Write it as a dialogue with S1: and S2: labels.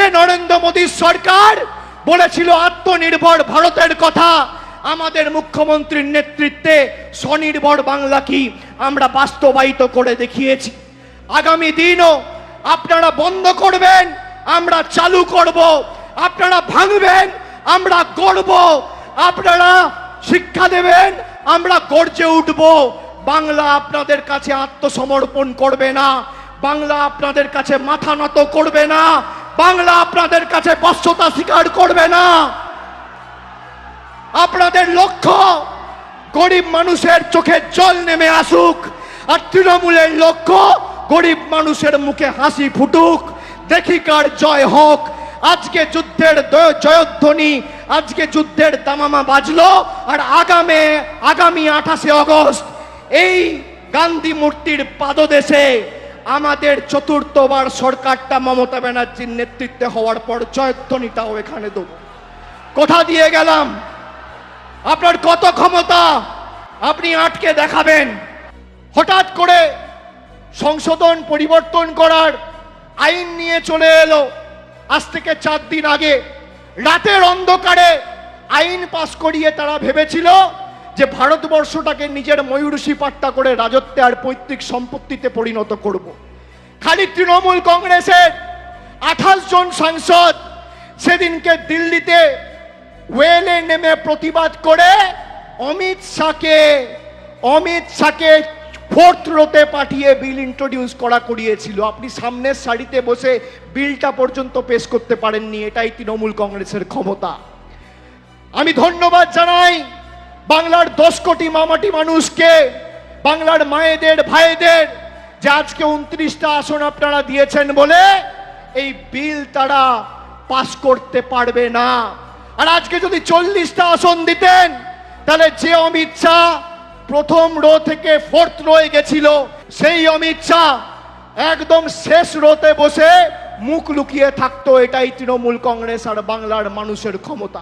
S1: যে নরেন্দ্র মোদীর সরকার বলেছিল আত্মনির্ভর ভারতের কথা, আমাদের মুখ্যমন্ত্রীর নেতৃত্বে স্বনির্ভর বাংলা কি আমরা বাস্তবায়িত করে দেখিয়েছি। আগামী দিনও আপনারা বন্ধ করবেন, আমরা চালু করব, আপনারা ভাঙবেন, আমরা গড়ব, আপনারা শিক্ষা দেবেন, আমরা গর্জে উঠব। বাংলা আপনাদের কাছে আত্মসমর্পণ করবে না, বাংলা আপনাদের কাছে মাথা নত করবে না। বাংলা আপনাদের কাছে বশ্যতা স্বীকার করবে না। আপনাদের লক্ষ্য, গরিব মানুষের চোখে জল নেমে আসুক, আর তৃণমূলের লক্ষ্য, গরিব মানুষের মুখে হাসি ফুটুক। দেখি কার জয় হোক। আজকে যুদ্ধের জয়ধ্বনি, আজকে যুদ্ধের দামামা বাজলো, আর আগামে, আগামী আঠাশে অগস্ট, এই গান্ধী মূর্তির পাদদেশে আমাদের চতুর্থবার সরকারটা মমতা ব্যানার্জির নেতৃত্বে হওয়ার পর জয়ধ্বনিটাও এখানে দেবো কোথা দিয়ে গেলাম। আপনার কত ক্ষমতা? আপনি আটকে দেখাবেন। হঠাৎ করে সংশোধন পরিবর্তন করার আইন নিয়ে চলে এলো। আজ থেকে চার দিন আগে। রাতের অন্ধকারে আইন পাশ করিয়ে তারা ভেবেছিল যে ভারতবর্ষটাকে নিজের ময়ূরসী পাট্টা করে রাজত্বে আর পৈতৃক সম্পত্তিতে পরিণত করব। খালি তৃণমূল কংগ্রেসের আঠাশ জন সাংসদ সেদিনকে দিল্লিতে ওয়েলে নেমে প্রতিবাদ করে অমিত শাহকে অমিত শাহকে ফোর্থ রোতে পাঠিয়ে বিল ইন্ট্রোডিউস করা করিয়েছিল। আপনি সামনের সারিতে বসে বিলটা পর্যন্ত পেশ করতে পারেননি, এটাই তৃণমূল কংগ্রেসের ক্ষমতা। আমি ধন্যবাদ জানাই। বাংলার দশ কোটি মামাটি মানুষকে, বাংলার মায়েদের, ভাইদের, যে আজকে উনত্রিশটা আসন আপনারা দিয়েছেন বলে এই বিল তারা পাস করতে পারবে না। আর আজকে যদি চল্লিশটা আসন দিতেন, তাহলে যে অমিত শাহ প্রথম রো থেকে ফোর্থ রোয়ে গেছিল, সেই অমিত শাহ একদম শেষ রোতে বসে মুখ লুকিয়ে থাকতো, এটাই তৃণমূল কংগ্রেস আর বাংলার মানুষের ক্ষমতা।